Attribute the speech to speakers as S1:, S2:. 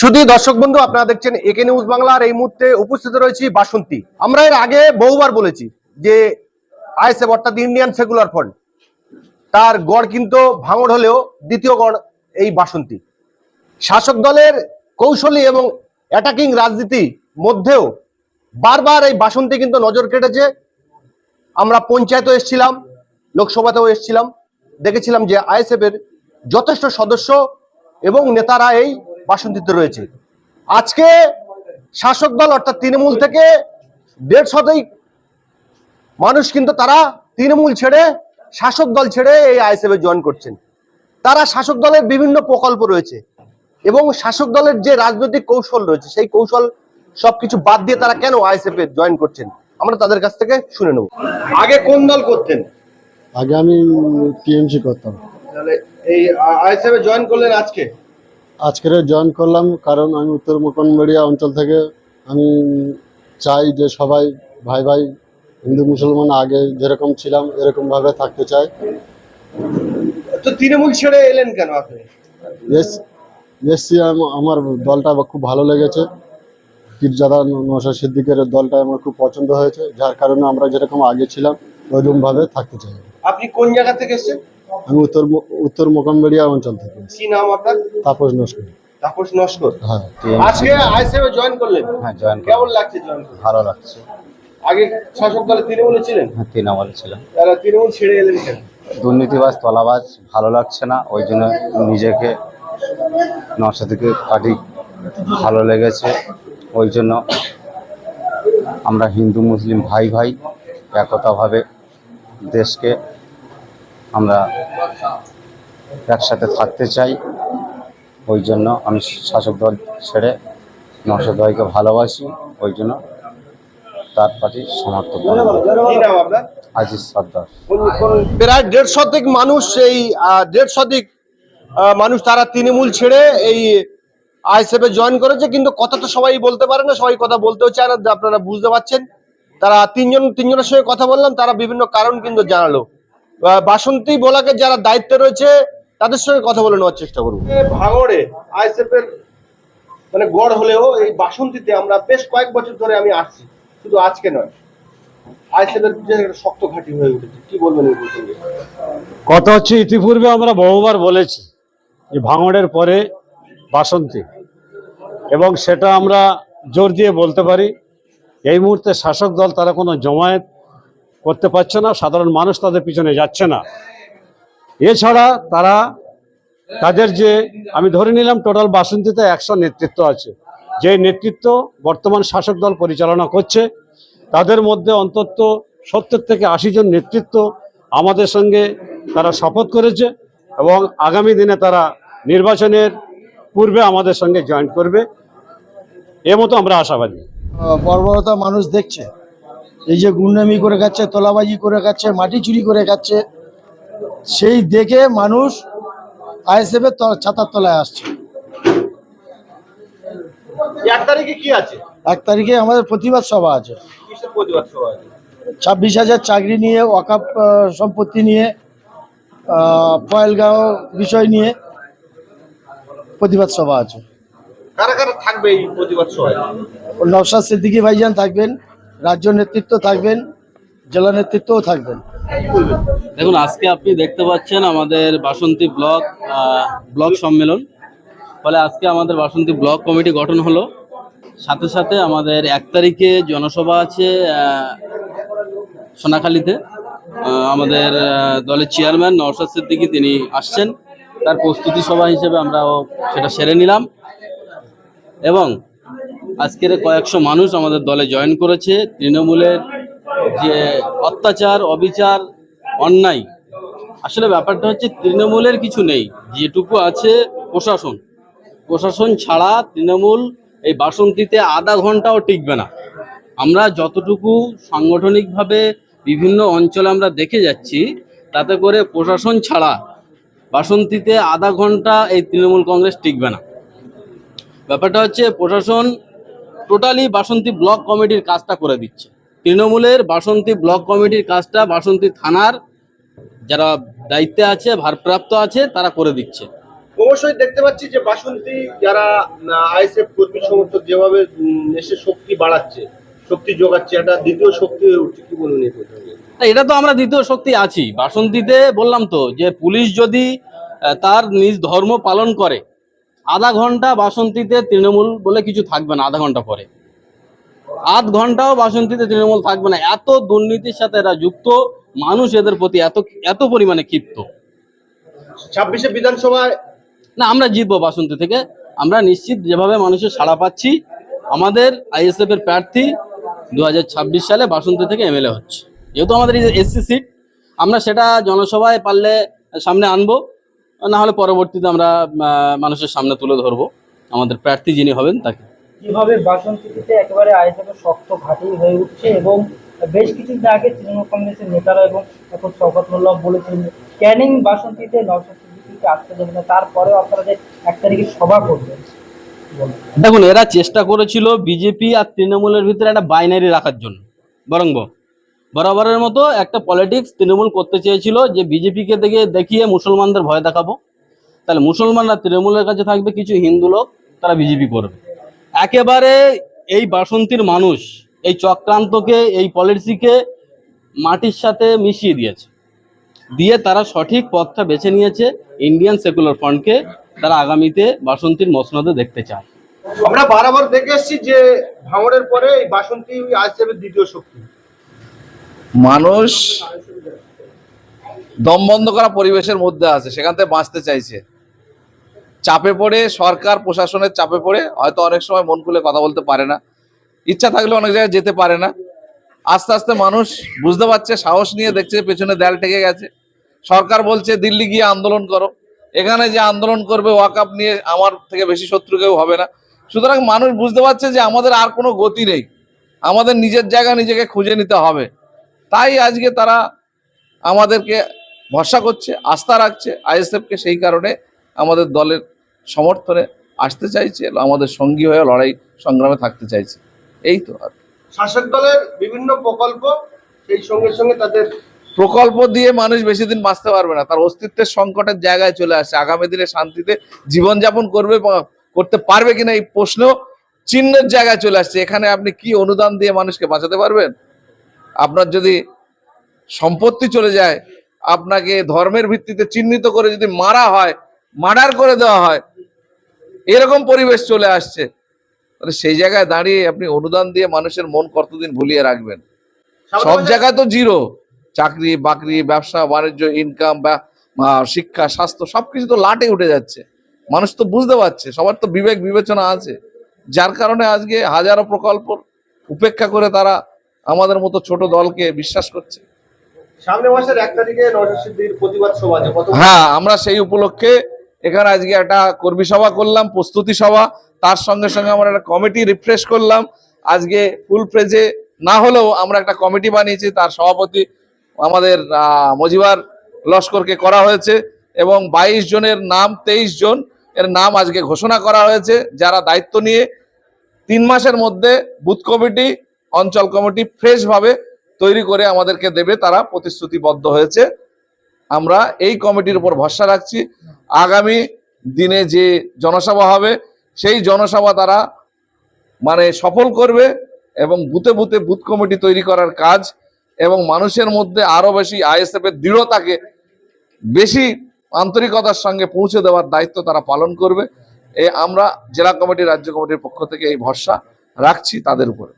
S1: শুধু দর্শক বন্ধু, আপনারা দেখছেন একে নিউজ বাংলার, এই মুহূর্তে উপস্থিত রয়েছি বাসন্তী। আমরা এর আগে বহুবার বলেছি যে আইএসএফ অর্থাৎ ইন্ডিয়ান সেকুলার ফ্রন্ট, তার গড় কিন্তু ভাঙড় হলেও দ্বিতীয় গড় এই বাসন্তী। শাসক দলের কৌশলী এবং অ্যাটাকিং রাজনীতি মধ্যেও বারবার এই বাসন্তী কিন্তু নজর কেটেছে। আমরা পঞ্চায়েতও এসেছিলাম, লোকসভাতেও এসেছিলাম, দেখেছিলাম যে আইএসএফ এর যথেষ্ট সদস্য এবং নেতারা এই বাসন্তীতে রয়েছে। আজকে শাসক দল অর্থাৎ তৃণমূল থেকে দেড় শতাধিক মানুষ কিন্তু তারা তৃণমূল ছেড়ে শাসক দল ছেড়ে এই আইএসএফ জয়েন করছেন। তারা শাসক দলের বিভিন্ন প্রকল্প রয়েছে এবং শাসক দলের যে রাজনৈতিক কৌশল রয়েছে, সেই কৌশল সবকিছু বাদ দিয়ে তারা কেন আইএসএফ এ জয়েন করছেন? আমরা তাদের কাছ থেকে শুনে নেব। আগে কোন দল করতেন?
S2: আগে আমি টিএমসি করতাম।
S1: তাহলে এই আইএসএফ এ জয়েন করলেন আজকে?
S2: আজকের জয়েন করলাম কারণ আমি উত্তর মুকনবেড়িয়া অঞ্চল থেকে আমি চাই যে সবাই ভাই ভাই হিন্দু মুসলমান আগে যেরকম ছিলাম এরকমভাবে থাকতে চাই।
S1: তো তৃণমূল ছেড়ে এলেন কেন আপনি?
S2: এস এসছি আমার দলটা খুব ভালো লেগেছে। পীরজাদা নশা সিদ্দিকের দলটা আমার খুব পছন্দ হয়েছে যার কারণে আমরা যেরকম আগে ছিলাম ওইরকমভাবে থাকতে চাই।
S1: আপনি কোন জায়গা থেকে এসেছেন?
S2: আমি উত্তর উত্তর মোকামবেড়িয়া অঞ্চল থেকে।
S1: কি নাম আপনার?
S2: তাপস নস্কর।
S1: তাপস নস্কর।
S2: হ্যাঁ।
S1: আজকে আইএসএফ জয়েন করলেন?
S3: হ্যাঁ জয়েন
S1: কেমন লাগছে জয়েন
S3: ভালো লাগছে।
S1: আগে শাসক দলে তৃণমূলে ছিলেন?
S3: হ্যাঁ তৃণমূল ছিলাম।
S1: তারা তৃণমূল ছেড়ে এলেন কেন?
S3: দুর্নীতিবাজ তলাবাজ ভালো লাগছে না ওই জন্য নিজেকে নশাদিকে পার্টি ভালো লেগেছে। ওই জন্য আমরা হিন্দু, মুসলিম ভাই ভাই একতাভাবে দেশকে আমরা একসাথে থাকতে চাই। ওই জন্য আমি শাসক দল ছেড়ে নশদ ভাইকে ভালোবাসি। ওই জন্য তার পার্টি সমর্থক আজিজ সর্দার।
S1: প্রায় দেড় শতাধিক মানুষ এই দেড় শতাধিক মানুষ তারা তৃণমূল ছেড়ে এই আইএসএফ এ জয়েন করেছে কিন্তু কথা তো সবাই বলতে পারে না সবাই কথা বলতেও চায় না আপনারা বুঝতে পারছেন। তারা তিনজন তিনজনের সঙ্গে কথা বললাম তারা বিভিন্ন কারণ কিন্তু জানালো। বাসন্তী বোলাকে যারা দায়িত্বে রয়েছে তাদের সঙ্গে কথা বলে নেওয়ার চেষ্টা করব ভাঙড়ে আইএসএফ এর মানে গড় হলেও এই বাসন্তীতে আমরা বেশ কয়েক বছর ধরে আমি আসছি শুধু আজকে নয়। যে শক্ত ঘাঁটি হয়ে উঠেছে কি বলবেন এই
S4: কথা হচ্ছে ইতিপূর্বে আমরা বহুবার বলেছি যে ভাঙড়ের পরে বাসন্তী। এবং সেটা আমরা জোর দিয়ে বলতে পারি, এই মুহূর্তে শাসক দল তারা কোনো জমায়েত করতে পারছে না, সাধারণ মানুষ তাদের পিছনে যাচ্ছে না। এছাড়া তারা তাদের যে, আমি ধরে নিলাম টোটাল বাসন্তীতে একশো নেতৃত্ব আছে। যে নেতৃত্ব বর্তমান শাসক দল পরিচালনা করছে, তাদের মধ্যে অন্তত সত্তর থেকে আশি জন নেতৃত্ব আমাদের সঙ্গে তারা শপথ করেছে এবং আগামী দিনে তারা নির্বাচনের পূর্বে আমাদের সঙ্গে জয়েন করবে। এ মতো আমরা আশাবাদী।
S5: বর্বরতা মানুষ দেখছে। এই যে গুন্ডামি করে খাচ্ছে তোলাবাজি করে খাচ্ছে মাটি চুরি করে খাচ্ছে সেই দেখে মানুষ আইএসএফ এর ছাতার তলায় আসছে।
S1: এক তারিখে কি আছে?
S5: এক তারিখে আমাদের প্রতিবাদ সভা আছে।
S1: কিসের প্রতিবাদ সভা আছে?
S5: ছাব্বিশ হাজার চাকরি নিয়ে ওয়াকাপ সম্পত্তি নিয়ে পয়েলগাঁও বিষয় নিয়ে প্রতিবাদ সভা আছে।
S1: কারা কারা থাকবে এই প্রতিবাদ সভায়?
S5: নওশাদ সিদ্দিকী ভাইজান থাকবেন রাজ্য নেতৃত্ব থাকবেন জেলা নেতৃত্বও থাকবেন।
S6: দেখুন আজকে আপনি দেখতে পাচ্ছেন আমাদের বাসন্তী ব্লক ব্লক সম্মেলন। ফলে আজকে আমাদের বাসন্তী ব্লক কমিটি গঠন হলো। সাথে সাথে আমাদের এক তারিখে জনসভা আছে সোনাখালীতে। আমাদের দলের চেয়ারম্যান নওশাদ সিদ্দিকী তিনি আসছেন। তার প্রস্তুতি সভা হিসেবে আমরাও সেটা সেরে নিলাম। এবং আজকের কয়েকশো মানুষ আমাদের দলে জয়েন করেছে। তৃণমূলের যে অত্যাচার, অবিচার, অন্যায়, আসলে ব্যাপারটা হচ্ছে তৃণমূলের কিছু নেই। যেটুকু আছে প্রশাসন। প্রশাসন ছাড়া তৃণমূল এই বাসন্তীতে আধা ঘন্টাও টিকবে না। আমরা যতটুকু সাংগঠনিকভাবে বিভিন্ন অঞ্চলে আমরা দেখে যাচ্ছি, তাতে করে প্রশাসন ছাড়া বাসন্তীতে আধা ঘণ্টা এই তৃণমূল কংগ্রেস টিকবে না। ব্যাপারটা হচ্ছে প্রশাসন টোটালি বাসন্তী ব্লক কমিটির কাজটা করে দিচ্ছে। তৃণমূলের বাসন্তী ব্লক কমিটির কাজটা বাসন্তী থানার যারা দায়িত্বে আছে, ভারপ্রাপ্ত আছে, তারা করে দিচ্ছে।
S1: অবশ্যই দেখতে পাচ্ছি যে বাসন্তী যারা আইএসএফ কর্মী সমর্থক যেভাবে এসে শক্তি বাড়াচ্ছে শক্তি যোগাচ্ছে একটা দ্বিতীয় শক্তি হয়ে উঠছে কি বলুন
S6: এটা তো আমরা দ্বিতীয় শক্তি আছি। বাসন্তীতে বললাম তো যে পুলিশ যদি তার নিজ ধর্ম পালন করে আধা ঘণ্টা বাসন্তীতে তৃণমূল বলে কিছু থাকবে না আধা ঘণ্টা পরে। আধ ঘন্টাও বাসন্তীতে তৃণমূল থাকবে না। এত দুর্নীতির সাথে এরা যুক্ত মানুষ এদের প্রতি এত এত পরিমাণে ক্ষিপ্ত।
S1: ছাব্বিশে বিধানসভায়
S6: না আমরা জিতবো বাসন্তী থেকে। আমরা নিশ্চিত যেভাবে মানুষের সাড়া পাচ্ছি আমাদের আইএসএফ এর প্রার্থী দু হাজার ছাব্বিশ সালে বাসন্তী থেকে এমএলএ হচ্ছে। যেহেতু আমাদের এই এসসি সিট আমরা সেটা জনসভায় পারলে সামনে আনব না হলে পরবর্তীতে আমরা মানুষের সামনে তুলে ধরবো। আমাদের প্রার্থী যিনি হবেন তাকে।
S7: যেভাবে বাসন্তীতে একেবারে আইএসএফের শক্ত ঘাঁটি হয়ে উঠছে এবং বেশ কিছুদিন আগে তৃণমূল কংগ্রেসের নেতারা এবং এখন শওকত মোল্লা বলেছিলেন যে ক্যানিং বাসন্তীতে সিদ্দিকীকে আসতে দেবে তারপরেও আপনারা যে এক তারিখে সভা করবেন।
S6: দেখুন, এরা চেষ্টা করেছিল বিজেপি আর তৃণমূলের ভিতরে একটা বাইনারি রাখার জন্য। বরং বরাবরের মতো একটা পলিটিক্স তৃণমূল করতে চেয়েছিল যে বিজেপিকে দেখে দেখিয়ে মুসলমানদের ভয় দেখাবো। তাহলে মুসলমানরা তৃণমূলের কাছে থাকবে, কিছু হিন্দু লোক, তারা বিজেপি করবে। একেবারে এই বাসন্তীর মানুষ, এই চক্রান্তকে, এই পলিটিক্সকে মাটির সাথে মিশিয়ে দিয়েছে। দিয়ে তারা সঠিক পথটা বেছে নিয়েছে ইন্ডিয়ান সেকুলার ফ্রন্টকে তারা আগামীতে বাসন্তীর মসনদে দেখতে চায়।
S1: আমরা বারবার দেখে এসেছি যে ভাঙড়ের পরে এই বাসন্তী এর দ্বিতীয় শক্তি।
S8: মানুষ দম বন্ধ করা পরিবেশের মধ্যে আছে সেখান থেকে বাঁচতে চাইছে। চাপে পড়ে সরকার প্রশাসনের চাপে পড়ে হয়তো অনেক সময় মন খুলে কথা বলতে পারে না। ইচ্ছা থাকলে অনেক জায়গায় যেতে পারে না। আস্তে আস্তে মানুষ বুঝতে পারছে সাহস নিয়ে দেখছে পেছনে দেয়াল ঠেকে গেছে। সরকার বলছে দিল্লি গিয়ে আন্দোলন করো। এখানে যে আন্দোলন করবে ওয়াকআপ নিয়ে আমার থেকে বেশি শত্রু কেউ হবে না। সুতরাং মানুষ বুঝতে পারছে যে আমাদের আর কোনো গতি নেই। আমাদের নিজের জায়গা নিজেকে খুঁজে নিতে হবে। তাই আজকে তারা আমাদেরকে ভরসা করছে, আস্থা রাখছে। আইএসএফকে সেই কারণে আমাদের দলের সমর্থনে আসতে চাইছে, আমাদের সঙ্গী হয়ে লড়াই সংগ্রামে থাকতে চাইছে। এই তো আর
S1: শাসক দলের বিভিন্ন প্রকল্প সেই সঙ্গে সঙ্গে তাদের
S8: প্রকল্প দিয়ে মানুষ বেশি দিন বাঁচতে পারবে না। তার অস্তিত্বের সংকটের জায়গায় চলে আসছে আগামী দিনে শান্তিতে জীবনযাপন করবে করতে পারবে কিনা এই প্রশ্ন চিহ্নের জায়গায় চলে আসছে। এখানে আপনি কি অনুদান দিয়ে মানুষকে বাঁচাতে পারবেন? আপনার যদি সম্পত্তি চলে যায় আপনাকে ধর্মের ভিত্তিতে চিহ্নিত করে যদি মারা হয় মার্ডার করে দেওয়া হয় এরকম পরিবেশ চলে আসছে। তাহলে সেই জায়গায় দাঁড়িয়ে আপনি অনুদান দিয়ে মানুষের মন কতদিন ভুলিয়ে রাখবেন? সব জায়গায় তো জিরো। চাকরি বাকরি ব্যবসা বাণিজ্য ইনকাম বা শিক্ষা স্বাস্থ্য সবকিছু তো লাটে উঠে যাচ্ছে। মানুষ তো বুঝতে পারছে সবার তো বিবেক বিবেচনা আছে। যার কারণে আজকে হাজারো প্রকল্প উপেক্ষা করে তারা আমাদের মতো ছোট দলকে বিশ্বাস করছে।
S1: সামনে মাসের এক তারিখে নওশাদ প্রতিবাদ সভা
S8: হ্যাঁ আমরা সেই উপলক্ষে এখানে আজকে একটা কর্মী সভা করলাম প্রস্তুতি সভা। তার সঙ্গে সঙ্গে আমরা একটা কমিটি রিফ্রেশ করলাম। আজকে ফুল প্রেজে না হলেও আমরা একটা কমিটি বানিয়েছি তার সভাপতি আমাদের মজিবার লস্করকে করা হয়েছে এবং বাইশ জনের নাম, তেইশ জন এর নাম আজকে ঘোষণা করা হয়েছে, যারা দায়িত্ব নিয়ে তিন মাসের মধ্যে বুথ কমিটি, অঞ্চল কমিটি ফ্রেশভাবে তৈরি করে আমাদেরকে দেবে, তারা প্রতিশ্রুতিবদ্ধ হয়েছে। আমরা এই কমিটির উপর ভরসা রাখছি। আগামী দিনে যে জনসভা হবে, সেই জনসভা তারা মানে সফল করবে এবং বুথে বুথে বুথ কমিটি তৈরি করার কাজ মানুষের মধ্যে আরও বেশি আইএসএফ এর দৃঢ়তাকে বেশি আন্তরিকতার সঙ্গে পৌঁছে দেওয়ার দায়িত্ব তারা পালন করবে। এ আমরা জেলা কমিটি রাজ্য কমিটির পক্ষ থেকে এই ভরসা রাখছি তাদের উপরে।